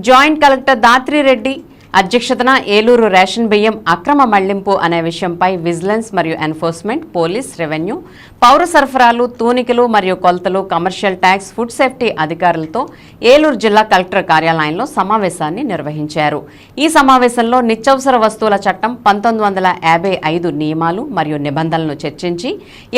Joint collector Dhatri Reddy అధ్యక్షతన Eluru ration బియ్యం అక్రమ మళ్ళింపు అనే విషయంపై విజిలెన్స్ మరియు ఎన్ఫోర్స్మెంట్ పోలీస్ రెవెన్యూ పౌర సరఫరాలు తూనికలు మరియు కొలతలు కమర్షియల్ ట్యాక్స్ ఫుడ్ సేఫ్టీ అధికారులతో ఏలూరు జిల్లా కలెక్టర్ కార్యాలయంలో సమావేశాన్ని నిర్వహించారు. ఈ సమావేశంలో నిత్యవసర వస్తువుల చట్టం పంతొమ్మిది వందల యాభై ఐదు నియమాలు మరియు నిబంధనలను చర్చించి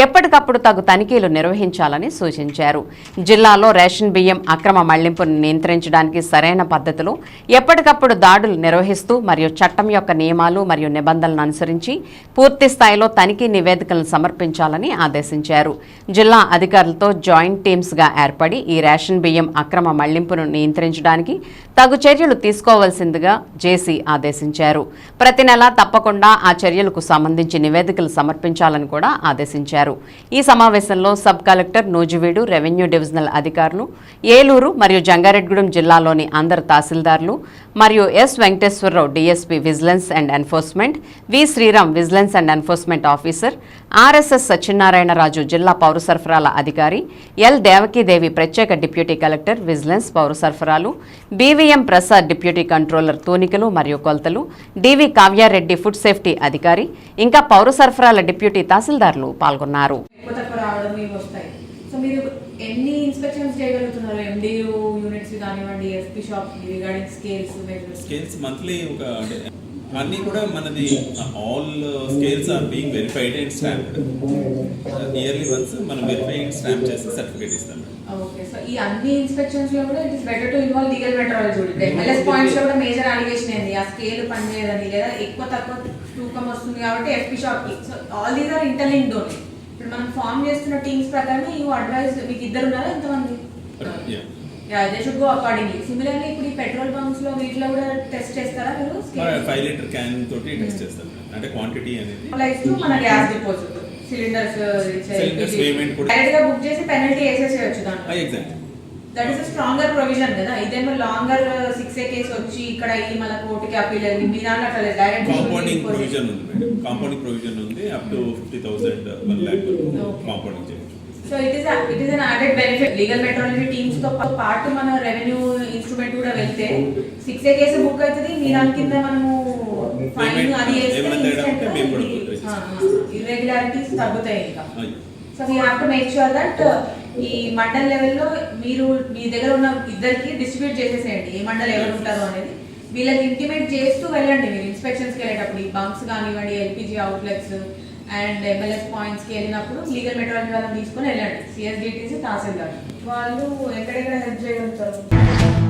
ఎప్పటికప్పుడు తగు తనిఖీలు నిర్వహించాలని సూచించారు. జిల్లాలో రేషన్ బియ్యం అక్రమ మళ్ళింపును నియంత్రించడానికి సరైన పద్ధతిలో ఎప్పటికప్పుడు దాడులు నిర్వహిస్తూ మరియు చట్టం యొక్క నియమాలు మరియు నిబంధనలను అనుసరించి పూర్తి స్థాయిలో తనిఖీ నివేదికలను సమర్పించాలని ఆదేశించారు. జిల్లా అధికారులతో జాయింట్ టీమ్స్గా ఏర్పడి ఈ రేషన్ బియ్యం అక్రమ మళ్ళింపును నియంత్రించడానికి తగు చర్యలు తీసుకోవాల్సిందిగా జేసీ ఆదేశించారు. ప్రతి నెలా తప్పకుండా ఆ చర్యలకు సంబంధించి నివేదికలు సమర్పించాలని కూడా ఆదేశించారు. ఈ సమావేశంలో sub collector Nuzvid revenue divisional అధికారులు ఏలూరు మరియు జంగారెడ్గూడెం జిల్లాలోని అందరు తహసీల్దార్లు మరియు S Venkateswara Venkateswararao DSP vigilance and enforcement V Sriram vigilance and enforcement officer RSS Satyanarayanaraju జిల్లా పౌర సరఫరాల అధికారి ఎల్. దేవకీదేవి ప్రత్యేక డిప్యూటీ కలెక్టర్ విజిలెన్స్ పౌర సరఫరాలు బీవీఎం ప్రసాద్ డిప్యూటీ కంట్రోలర్ తూనికలు మరియు కొలతలు డివి కావ్యారెడ్డి ఫుడ్ సేఫ్టీ అధికారి ఇంకా పౌర సరఫరాల డిప్యూటీ తహసీల్దార్లు పాల్గొన్నారు. సో మీరు ఎన్ని ఇన్స్పెక్షన్స్ చేయగలుగుతున్నారు? ఎండియూ యూనిట్స్ కానివ్వండి SP shop regarding scales measures scales monthly ఒక అన్నీ కూడా మనది all scales are being verified and stamped yearly once మనం వెరిఫై అండ్ స్టాంప్ చేసి సర్టిఫికేట్ ఇస్తాం. ఓకే సో ఈ అన్ని ఇన్స్పెక్షన్స్లో కూడా it is better to involve legal metrology ఇప్పుడు ఎంఎల్ఎస్ పాయింట్స్లో కూడా మేజర్ అలిగేషన్ ఏంది? ఆ స్కేల్ పనిచేయదని లేదా ఎక్కువ తక్కువ తూకం వస్తుంది కాబట్టి ఎస్పీ షాప్కి. So all these are interlinked only ఇప్పుడు మనం ఫామ్ చేస్తున్న టీమ్స్ ప్రకారం యూ అడ్వైజ్ మీకు ఇద్దరు ఉన్నారా? ఎంతమంది? Yeah they should go accordingly similarly ఇప్పుడు ఈ పెట్రోల్ బంక్స్లో వీటిలో కూడా టెస్ట్ చేస్తారా మీరు? ఫైవ్ లీటర్ క్యాన్ తోటి టెస్ట్ చేస్తాం అంటే క్వాంటిటీ అనేది లైఫ్ టు మన గ్యాస్ డిపాజిట్ సిలిండర్స్ payment కూడా- డైరెక్ట్గా బుక్ చేసి పెనల్టీ వేసేసేయచ్చు దాంట్లో. Exact that is stronger provision కదా. ఇదేమో లాంగర్ సిక్స్ ఏ కేసు వచ్చి ఇక్కడ ఈ మన కోర్టుకి అప్పీల్ అయ్యి మీ దాంట్లో అట్లా డైరెక్ట్ కాంపౌండింగ్ ప్రొవిజన్ ఉంది మేడం కాంపౌండింగ్ ప్రొవిజన్ ఉంది. Up to fifty thousand one lakh compounding చేయొచ్చు so it is it is an added benefit legal metrology టీమ్స్తో పాటు మన రెవెన్యూ ఇన్స్ట్రుమెంట్ కూడా వెళ్తే సిక్స్ ఏ కేసు బుక్ అవుతుంది. మీ దాని కింద మనము ఫైన్ అది ఇర్రెగ్యులారిటీస్ తగ్గుతాయి ఇంకా. So we have to make sure that ఈ మండల్ లెవెల్లో మీరు మీ దగ్గర ఉన్న ఇద్దరికి డిస్ట్రిబ్యూట్ చేసేసేయండి. ఏ మండల్ ఎవరు ఉంటారు అనేది. వీళ్ళకి ఇంటిమేట్ చేస్తూ వెళ్ళండి మీరు ఇన్స్పెక్షన్స్కి వెళ్ళేటప్పుడు. ఈ బంక్స్ కానివ్వండి ఎల్పిజి అవుట్లెట్స్ అండ్ ఎంఎల్ఎస్ పాయింట్స్కి వెళ్ళినప్పుడు లీగల్ మెటాలజీ వాళ్ళని తీసుకొని వెళ్ళండి. సిఎస్డిటీసీ తహసీల్దార్. వాళ్ళు ఎక్కడెక్కడ హెల్ప్ చేయగలుగుతారు?